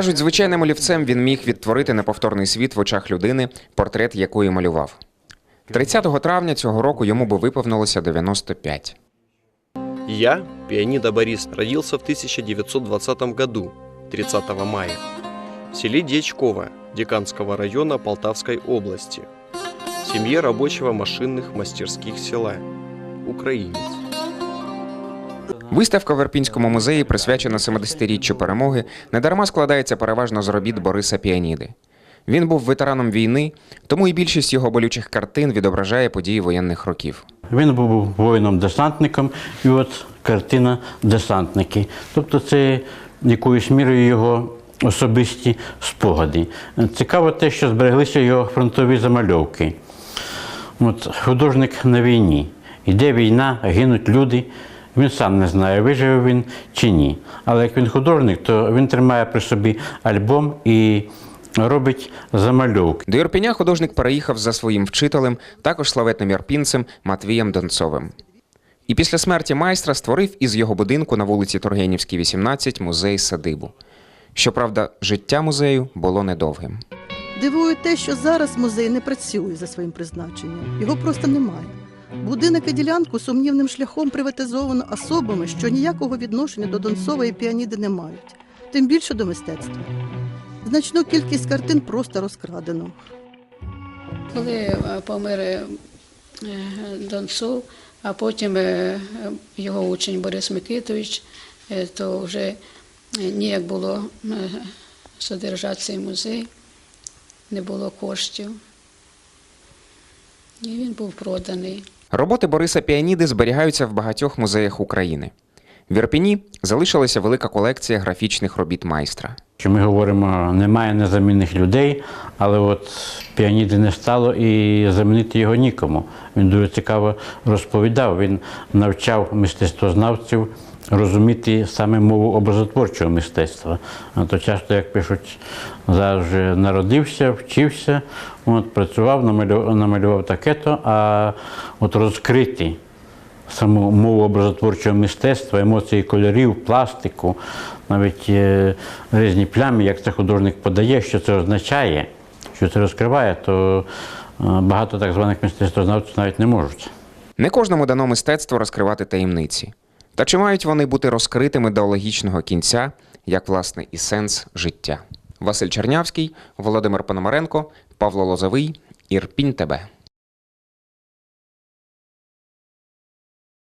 Кажуть, звичайним олівцем він міг відтворити неповторний світ в очах людини, портрет якої малював. 30 травня цього року йому би виповнилося 95. Я, пианида Борис, родился в 1920 году, 30 мая, в селе Дьячково Деканского района Полтавской области, в семье рабочего машинных мастерских села, украинец. Виставка в Ірпінському музеї, присвячена 70-річчю перемоги, недарма складається переважно з робіт Бориса Піаніди. Він був ветераном війни, тому і більшість його болючих картин відображає події воєнних років. Він був воїном-десантником, і от картина Десантники. Тобто це якоюсь мірою його особисті спогади. Цікаво те, що збереглися його фронтові замальовки. От, художник на війні. Іде війна, гинуть люди. Він сам не знає, виживе він чи ні. Але як він художник, то він тримає при собі альбом і робить замальовки. До Ірпеня художник переїхав за своїм вчителем, також славетним ірпінцем Матвієм Донцовим. І після смерті майстра створив із його будинку на вулиці Тургенівській, 18 музей садибу. Щоправда, життя музею було недовгим. Дивує те, що зараз музей не працює за своїм призначенням. Його просто немає. Будинок і ділянку сумнівним шляхом приватизовано особами, що ніякого відношення до Донцової піаніди не мають, тим більше до мистецтва. Значну кількість картин просто розкрадено. Коли е, помер е, Донцов, а потім е, його учень Борис Микитович, то вже ніяк було содержати цей музей, не було коштів. І він був проданий. Роботи Бориса Піаніди зберігаються в багатьох музеях України. В Ірпені залишилася велика колекція графічних робіт майстра. Що ми говоримо, немає незамінних людей, але от піаніди не стало і замінити його нікому. Він дуже цікаво розповідав. Він навчав мистецтвознавців розуміти саме мову образотворчого мистецтва. А то часто, як пишуть, зараз вже народився, вчився, от, працював, намалював, намалював таке-то, а от розкрити саму мову образотворчого мистецтва, емоції кольорів, пластику, навіть е, різні плями, як це художник подає, що це означає, що це розкриває, то е, багато так званих мистецтвознавців навіть не можуть. Не кожному дано мистецтво розкривати таємниці. Та чи мають вони бути розкритими до логічного кінця, як власне і сенс життя? Василь Чернявський, Володимир Пономаренко, Павло Лозовий, Ірпінь ТБ.